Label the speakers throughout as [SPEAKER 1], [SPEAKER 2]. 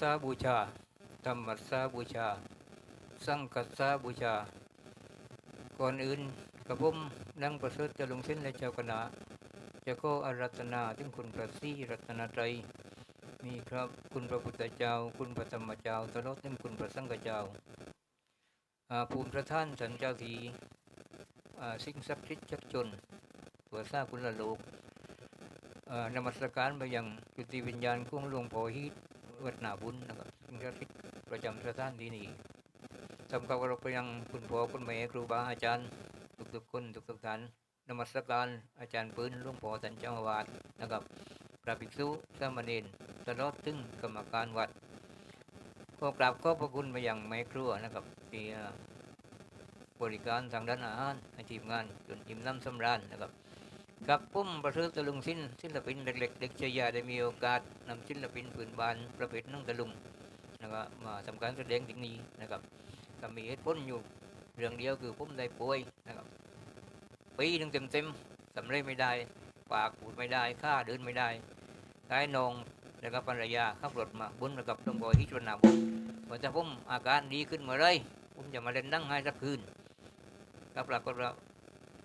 [SPEAKER 1] สาบูชา ธรรมสาบูชา สังฆสาบูชา ก่อนอื่นกับผมนังประเสริฐจะลงเส้นและเจ้าคณะจะก็อารัตนาถึงคุณพระศรีรัตนตรัยมีครับคุณพระพุทธเจ้า คุณพระธรรมเจ้าตลอดถึงคุณพระสังฆเจ้าภูมิพระท่านสันเจ้าทีสิ่งศักดิ์สิทธิ์ชักจน ตัวซาคุณละโลกเอ่อนมัสการไปยังจุติวิญญาณของหลวงพ่อฮิต วัดนาบุญนะครับสิ่งศักดิ์สิทธิ์ประจำสถานที่นี้ทำกับเราไปยังคุณพ่อคุณแม่ครูบาอาจารย์ ทุกๆคนทุกๆท่านนมัสการอาจารย์ปืนหลวงพ่อท่านเจ้าวาสนะครับพระภิกษุสามเณรตลอดถึงกรรมการวัดขอกราบขอบพระคุณไปยังแม่ครัวนะครับที่บริการทางด้านอาหารให้ทีมงานจนอิ่มน้ำสำราญนะครับ กับผมประเสริฐตะลุงสิ้นศิลปินเล็กๆเด็กชายาได้มีโอกาสนำศิลปินปืนบานประเภทนั่งตะลุงนะครับมาทำการแสดงที่นี้นะครับก็มีเหตุผลอยู่เรื่องเดียวคือผมได้ป่วยนะครับปีหนึ่งเต็มๆสำเร็จไม่ได้ ปากพูดไม่ได้ข้าเดินไม่ได้กายนองแล้วก็ภรรยาขับรถมาบุญกับหลวงพ่อที่ชวนนาบุญพอจะผมอาการดีขึ้นเมื่อไรผมจะมาเล่นนั่งให้สักคืนก็ปรากฏว่า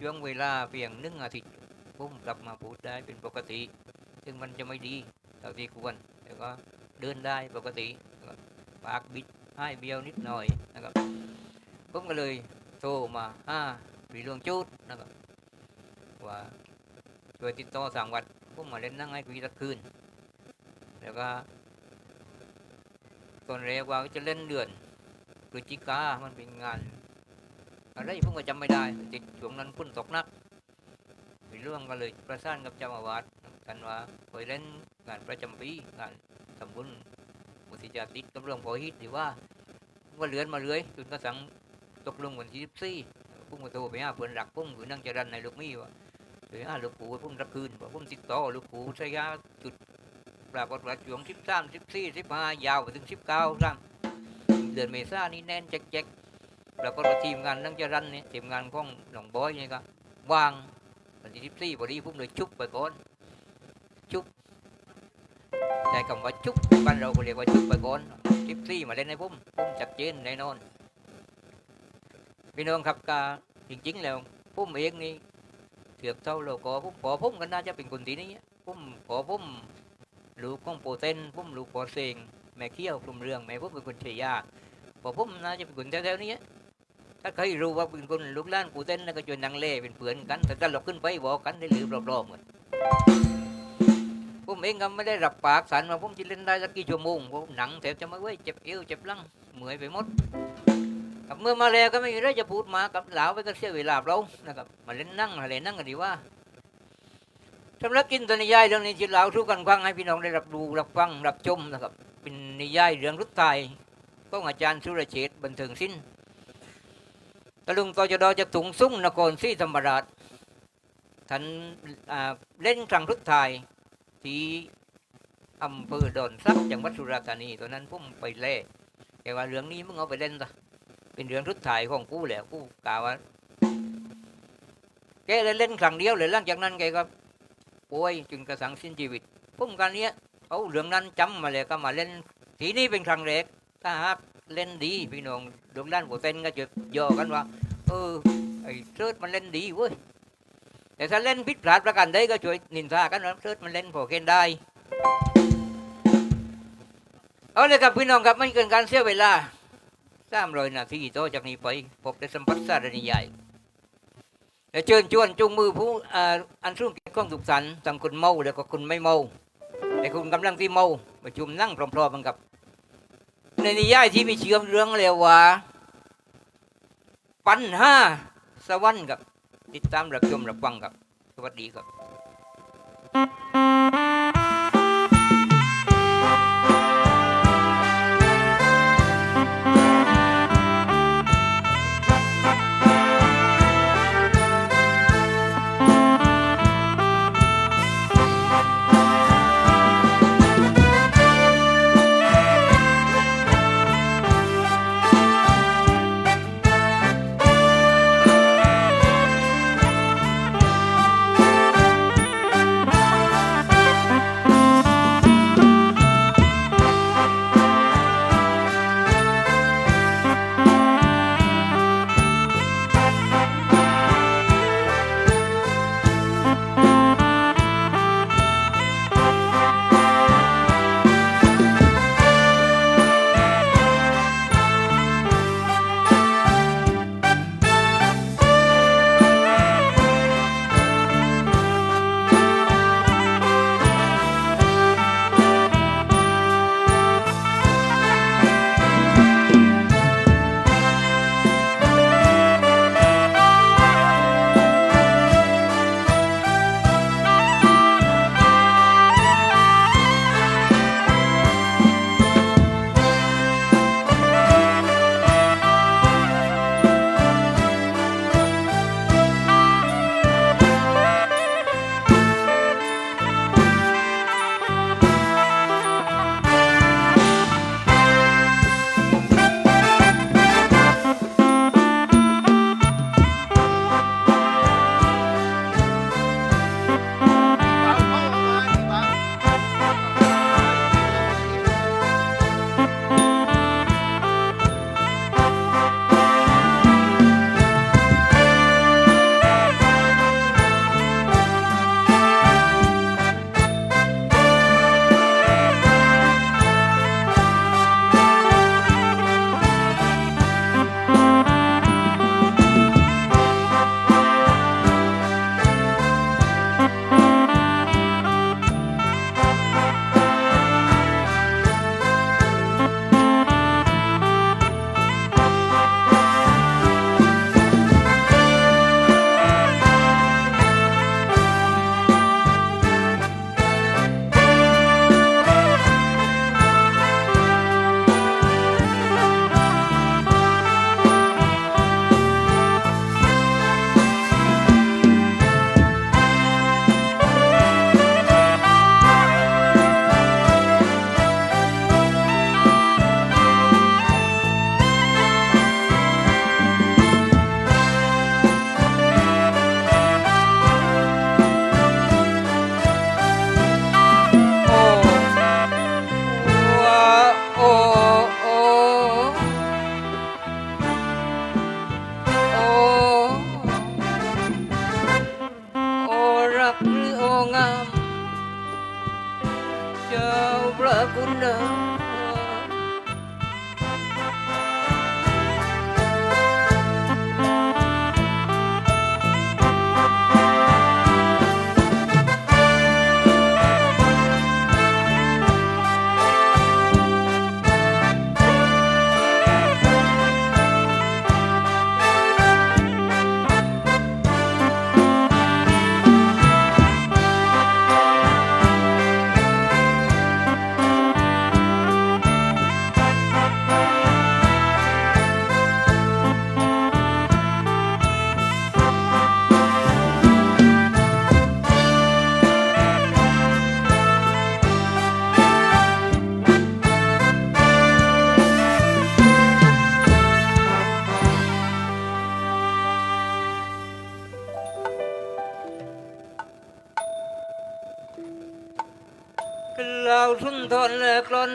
[SPEAKER 1] ช่วงเวลาเพียงหนึ่งอาทิตย์ ผมกลับมาพูดได้เป็นปกติ ซึ่งมันจะไม่ดีเท่าที่ควรแต่ก็เดินได้ปกติ ปากบิดให้เบี้ยวนิดหน่อยนะครับ ผมก็เลยโทรมาห้าปีหลวงจุดนะครับว่าช่วยติดต่อสั่งวัดผมมาเล่นนั่งให้คุยสักคืน แล้วก็ตอนแรกว่าจะเล่นเดือนพฤศจิกามันเป็นงานอะไรผมก็จำไม่ได้ติดช่วงนั้นฝนตกนัก มีเรื่องก็เลยประสานกับเจ้าอาวาสกันว่าเคยเล่นงานประจำปีงานทำบุญมุทิจาติดกับเรื่องพอฮิตหรือว่าผมก็เลือนมาเลื้อยจนกระทั่งตกลงวันที่สิบสี่พุ่งมาโทรไปหาเพื่อนรักพุ่งคือนั่งจะรันในลูกมีว่าเดี๋ยวหาลูกปูพุ่งรับคืนว่าพุ่งติดต่อลูกปูใช้ยาจุดปรากฏว่าช่วงสิบสามสิบสี่สิบห้ายาวไปถึงสิบเก้าครั้งเดือนเมษานี่แน่นแจ๊กๆปรากฏว่าทีมงานนั่งจะรันเนี่ยทีมงานของหนองบอยนี่ก็วาง วันที่สิบสี่พอดีผมเลยชุบไปก่อนชุบใช้คำว่าชุบบ้านเราเรียกว่าชุบไปก่อนสิบสี่มาเล่นให้ผมผมจัดเจนแน่นอนพี่น้องครับกาจริงๆแล้วผมเองนี่เถือกเท่าเราก็ผมขอผมกันน่าจะเป็นคนทีนี้ผมขอผมลูกของโปรเตนผมลูกปอเซงแม่เขี้ยวพรหมเรื่องแม่ผมเป็นคนเชียาพอผมน่าจะเป็นคนแถวๆนี้ ถ้าใครรู้ว่าเป็นคนลูกหล้านกูเต้นแล้วก็จนนังเล่เป็นเพื่อนกันแต่ถ้าเราขึ้นไปบอกกันได้หรือปลอมๆกันผมเองก็ไม่ได้รับปากสันว่าผมจะเล่นได้สักกี่ชั่วโมงผมหนังแทบจะไม่ไหวเจ็บเอวเจ็บลังเหมื่อยไปหมดกับเมื่อมาแล้วก็ไม่มีอะไรจะพูดมากับหลาวไปก็เสียเวลาเรานะครับมาเล่นนั่งมาเล่นนั่งกันดีว่าสำหรับกินตัวนิยายเรื่องนี้ที่เหลาทุกกันฟังให้พี่น้องได้รับดูรับฟังรับชมนะครับ เป็นนิยายเรื่องรุดไทยของอาจารย์สุรเชษบันเทิงสิ้น ตะลุงตจดจากถุงซุ้งนครศรีธรรมราชท่านเล่นครั้งทุดทายที่อำเภอดอนซักจังหวัดสุราษฎร์ธานีตอนนั้นผมไปเล่แกว่าเรื่องนี้มึงเอาไปเล่นซะเป็นเรื่องทุดทายของกูแหละกูกล่าวว่าแกเลยเล่นครั้งเดียวเลยหลังจากนั้นแกก็ป่วยจึงกระสังสิ้นชีวิตผมการเนี้ยเอาเรื่องนั้นจำมาเลยก็มาเล่นทีนี้เป็นครั้งแรกถ้าหาก เล่นดีพี่น้องดวงด้านโบเต้นก็จะย่อกันว่าเออไอ้เซิร์ชมันเล่นดีเว้ยแต่ถ้าเล่นผิดพลาดประการใดก็ช่วยนินทากันว่าเซิร์ชมันเล่นพอเกณฑ์ได้เอาเลยครับพี่น้องครับไม่เกินการเสียเวลาสามรอยนาทีต่อจากนี้ไปพบได้สัมผัสสารนิยายและเชิญชวนจูงมือผู้อันสูงเกียรติของสุขสันต์ทั้งคนเมาแล้วก็คนไม่เมาแต่คุณกำลังที่เมาประชุมนั่งพร้อมๆกันกับ ในนิยายที่มีเชื่อมเรื่องเรียกว่า ปัญหาสวรรค์ครับ ติดตามรับชมรับฟังครับ สวัสดีครับ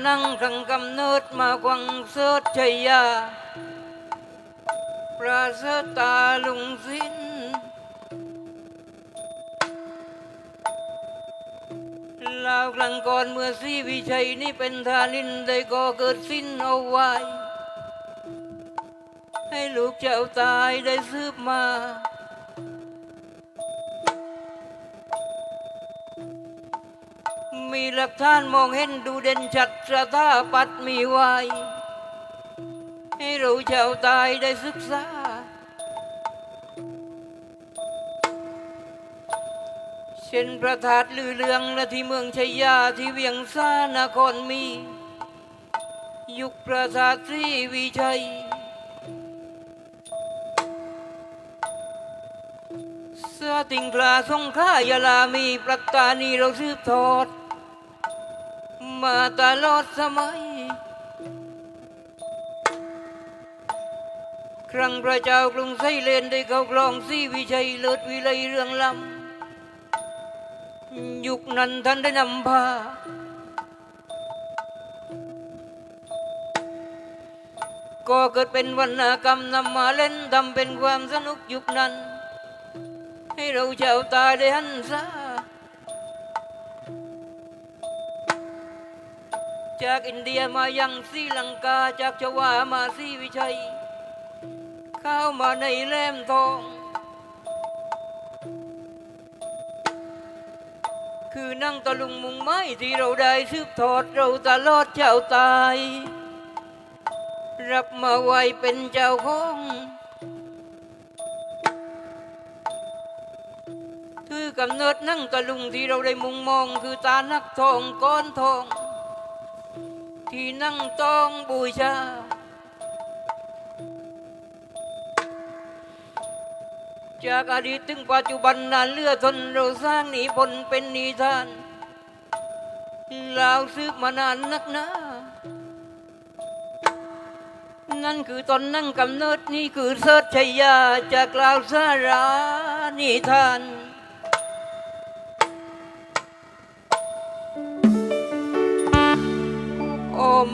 [SPEAKER 1] นั่งครั้งกำเนิดมาควังเสดชัยยาปราศตาลุงสิ้น ลาวกลางก่อนเมื่อสีวิชัยนี่เป็นทาลินได้ก็เกิดสิ้นเอาไว้ ให้ลูกเจ้าตายได้สืบมา มีหลักฐานมองเห็นดูเด่นชัดสถาปัตมีไว้ให้เราชาวตายได้ศึกษา เช่นพระธาตลือเรืองและที่เมืองชัยยาที่เวียงสานครมี ยุคพระธาตรีวิชัยเสื้อติงกลาสงขลายาลามีประตานีเราสืบทอด มาตลอดสมัย ครั้งพระเจ้ากรุงไซเลนได้เข้าครองสีวิชัยเลิศวิไลเรื่องลำยุคนั้นท่านได้นำพาก็เกิดเป็นวรรณกรรมนำมาเล่นทำเป็นความสนุกยุคนั้น ให้เราชาวตายได้หันษา จากอินเดียมายังศรีลังกาจากชวามาศรีวิชัย เข้ามาในแหลมทอง คือนั่งตะลุงมุงไม้ที่เราได้สืบทอดเราตลอดเจ้าตาย รับมาไว้เป็นเจ้าของคือกำเนิดนั่งตะลุงที่เราได้มุงมองคือตานักทองก้อนทอง ที่นั่งต้องบูชา จากอดีตถึงปัจจุบันนานเลือดทนเราสร้างนิพนธ์เป็นนิทานลาวซึกมานานนักหนานั่นคือตอนนั่งกำเนิดนี่คือเสิร์ชชัยยาจากลาวสารานิทาน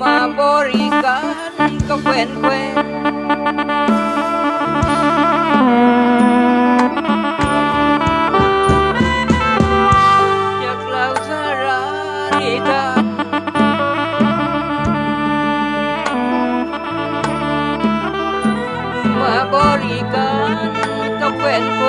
[SPEAKER 1] มาบริการก็แควนแควนจากเาสารีกัมาบริการก็แคนควน